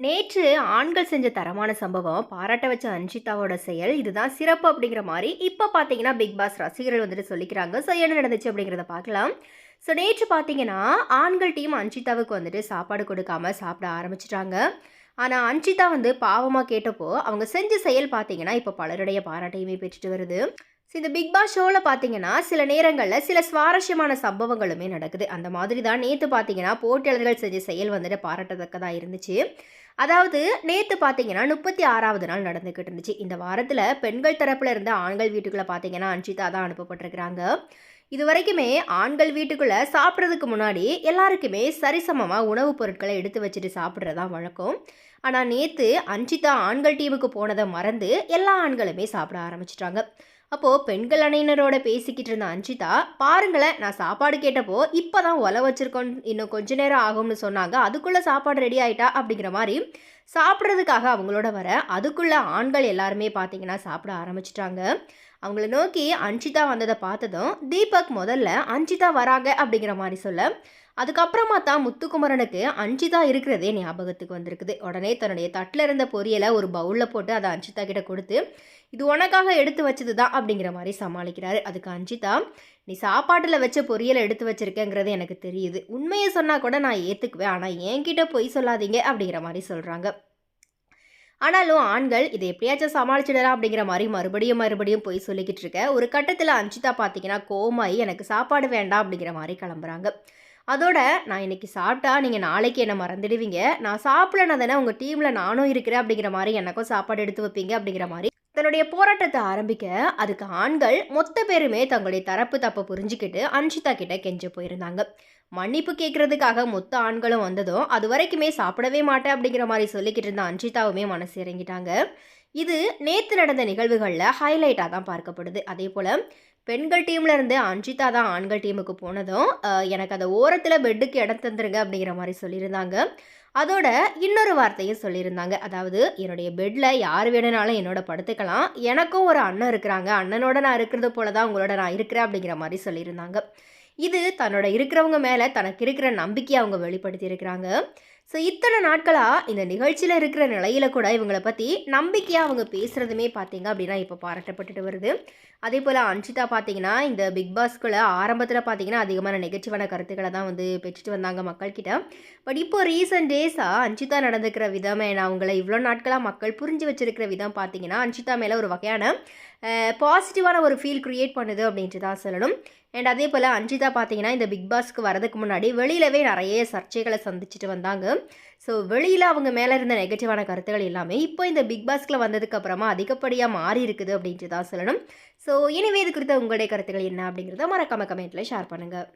நேற்று ஆண்கள் செஞ்ச தரமான சம்பவம் பாராட்ட வச்ச அன்ஷிதாவோட செயல் இதுதான் சிறப்பு அப்படிங்கிற மாதிரி இப்போ பார்த்தீங்கன்னா பிக் பாஸ் ரசிகர்கள் வந்துட்டு சொல்லிக்கிறாங்க. ஸோ என்ன நடந்துச்சு அப்படிங்கிறத பார்க்கலாம் ஸோ நேற்று பார்த்தீங்கன்னா ஆண்கள் டீம் அன்ஷிதாவுக்கு வந்துட்டு சாப்பாடு கொடுக்காம சாப்பிட ஆரம்பிச்சிட்டாங்க. ஆனால் அன்ஷிதா வந்து பாவமாக கேட்டப்போ அவங்க செஞ்ச செயல் பார்த்தீங்கன்னா இப்போ பலருடைய பாராட்டையுமே பெற்றுட்டு வருது. ஸோ இந்த பிக் பாஸ் ஷோவில் பார்த்தீங்கன்னா சில நேரங்களில் சில சுவாரஸ்யமான சம்பவங்களுமே நடக்குது. அந்த மாதிரி தான் நேற்று பார்த்தீங்கன்னா போட்டியாளர்கள் செஞ்ச செயல் வந்துட்டு பாராட்டத்தக்கதாக இருந்துச்சு. அதாவது நேற்று பார்த்தீங்கன்னா முப்பத்தி ஆறாவது நாள் நடந்துக்கிட்டு இருந்துச்சு. இந்த வாரத்தில் பெண்கள் தரப்பில் இருந்த ஆண்கள் வீட்டுக்குள்ளே பார்த்தீங்கன்னா அன்ஷிதா தான் அனுப்பப்பட்டிருக்கிறாங்க. இது வரைக்குமே ஆண்கள் வீட்டுக்குள்ளே சாப்பிட்றதுக்கு முன்னாடி எல்லாருக்குமே சரிசமமாக உணவுப் பொருட்களை எடுத்து வச்சுட்டு சாப்பிட்றதா வழக்கம். ஆனால் நேற்று அன்ஷிதா ஆண்கள் டீமுக்கு போனதை மறந்து எல்லா ஆண்களுமே சாப்பிட ஆரம்பிச்சிட்டாங்க. அப்போது பெண்கள் அணையினரோட பேசிக்கிட்டு இருந்த அஞ்சிதா பாருங்களேன் நான் சாப்பாடு கேட்டப்போ இப்போ தான் ஒலை வச்சுருக்கோம். இன்னும் கொஞ்ச நேரம் ஆகும்னு சொன்னாங்க. அதுக்குள்ளே சாப்பாடு ரெடி ஆகிட்டா அப்படிங்கிற மாதிரி சாப்பிட்றதுக்காக அவங்களோட வர அதுக்குள்ளே ஆண்கள் எல்லாருமே பார்த்தீங்கன்னா சாப்பிட ஆரம்பிச்சிட்டாங்க. அவங்கள நோக்கி அன்ஷிதா வந்ததை பார்த்ததும் தீபக் முதல்ல அன்ஷிதா வராங்க அப்படிங்கிற மாதிரி சொல்ல அதுக்கப்புறமா தான் முத்துக்குமரனுக்கு அன்ஷிதா இருக்கிறதே ஞாபகத்துக்கு வந்திருக்குது. உடனே தன்னுடைய தட்டில் இருந்த பொரியலை ஒரு பவுலில் போட்டு அதை அன்ஷிதா கிட்ட கொடுத்து இது உனக்காக எடுத்து வச்சது தான் அப்படிங்கிற மாதிரி சமாளிக்கிறாரு. அதுக்கு அஞ்சிதா நீ சாப்பாட்டில் வச்ச பொரியலை எடுத்து வச்சிருக்கேங்கிறது எனக்கு தெரியுது. உண்மையை சொன்னால் கூட நான் ஏற்றுக்குவேன் ஆனால் என்கிட்ட பொய் சொல்லாதீங்க அப்படிங்கிற மாதிரி சொல்கிறாங்க ஆனாலும் ஆண்கள் இதை எப்படியாச்சும் சமாளிச்சிடலாம் அப்படிங்கிற மாதிரி மறுபடியும் மறுபடியும் போய் சொல்லிக்கிட்டு இருக்க. ஒரு கட்டத்தில் அஞ்சிதா பார்த்தீங்கன்னா கோமாயி எனக்கு சாப்பாடு வேண்டாம் அப்படிங்கிற மாதிரி கிளம்புறாங்க. அதோட நான் இன்னைக்கு சாப்பிட்டா நீங்கள் நாளைக்கு என்னை மறந்துடுவீங்க. நான் சாப்பிடணும் தானே உங்கள் டீமில் நானும் இருக்கிறேன் அப்படிங்கிற மாதிரி எனக்கும் சாப்பாடு எடுத்து வைப்பீங்க அப்படிங்கிற மாதிரி தன்னுடைய போராட்டத்தை ஆரம்பிக்க அதுக்கு ஆண்கள் மொத்த பேருமே தங்களுடைய தரப்பு தப்பை புரிஞ்சுக்கிட்டு அன்ஷிதா கிட்ட கெஞ்ச போயிருந்தாங்க. மன்னிப்பு கேட்கறதுக்காக மொத்த ஆண்களும் வந்ததும் அது வரைக்குமே சாப்பிடவே மாட்டேன் அப்படிங்கிற மாதிரி சொல்லிக்கிட்டு இருந்த அன்ஷிதாவுமே மனசு இறங்கிட்டாங்க. இது நேற்று நடந்த நிகழ்வுகளில் ஹைலைட்டாக தான் பார்க்கப்படுது. அதே போல் பெண்கள் டீமில் இருந்து அஞ்சிதா தான் ஆண்கள் டீமுக்கு போனதும் எனக்கு அந்த ஓரத்தில் பெட்டுக்கு இடம் தந்துருங்க அப்படிங்கிற மாதிரி சொல்லியிருந்தாங்க. அதோட இன்னொரு வார்த்தையும் சொல்லியிருந்தாங்க. அதாவது என்னுடைய பெட்டில் யார் வேணுனாலும் என்னோட படுத்துக்கலாம். எனக்கும் ஒரு அண்ணன் இருக்கிறாங்க. அண்ணனோட நான் இருக்கிறது போல தான் உங்களோட நான் இருக்கிறேன் அப்படிங்கிற மாதிரி சொல்லியிருந்தாங்க. இது தன்னோட இருக்கிறவங்க மேலே தனக்கு இருக்கிற நம்பிக்கையை அவங்க வெளிப்படுத்தியிருக்கிறாங்க. ஸோ இத்தனை நாட்களாக இந்த நிகழ்ச்சியில் இருக்கிற நிலையில் கூட இவங்களை பற்றி நம்பிக்கையாக அவங்க பேசுகிறதுமே பார்த்தீங்க அப்படின்னா இப்போ பாராட்டப்பட்டுட்டு வருது. அதே போல் அன்ஷிதா பார்த்தீங்கன்னா இந்த பிக் பாஸ்குள்ளே ஆரம்பத்தில் பார்த்தீங்கன்னா அதிகமான நெகட்டிவான கருத்துக்களை தான் வந்து பெற்றுட்டு வந்தாங்க மக்கள்கிட்ட. பட் இப்போ ரீசன்ட் டேஸாக அன்ஷிதா நடந்துக்கிற விதம் நான் அவங்கள இவ்வளோ நாட்களாக மக்கள் புரிஞ்சு வச்சுருக்கிற விதம் பார்த்தீங்கன்னா அன்ஷிதா மேலே ஒரு வகையான பாசிட்டிவான ஒரு ஃபீல் க்ரியேட் பண்ணுது அப்படின்ட்டு தான் சொல்லணும். அண்ட் அதே போல் அஞ்சிதா பார்த்தீங்கன்னா இந்த பிக் பாஸ்க்கு வரதுக்கு முன்னாடி வெளியிலவே நிறைய சர்ச்சைகளை சந்திச்சுட்டு வந்தாங்க. ஸோ வெளியில் அவங்க மேலே இருந்த நெகட்டிவான கருத்துக்கள் எல்லாமே இப்போ இந்த பிக் பாஸ்கில் வந்ததுக்கப்புறமா அதிகப்படியாக மாறி இருக்குது அப்படின்ட்டு தான் சொல்லணும். ஸோ இனிமே இது குறித்த உங்களுடைய கருத்துக்கள் என்ன அப்படிங்கிறத மறக்காம கமெண்ட்டில் ஷேர் பண்ணுங்கள்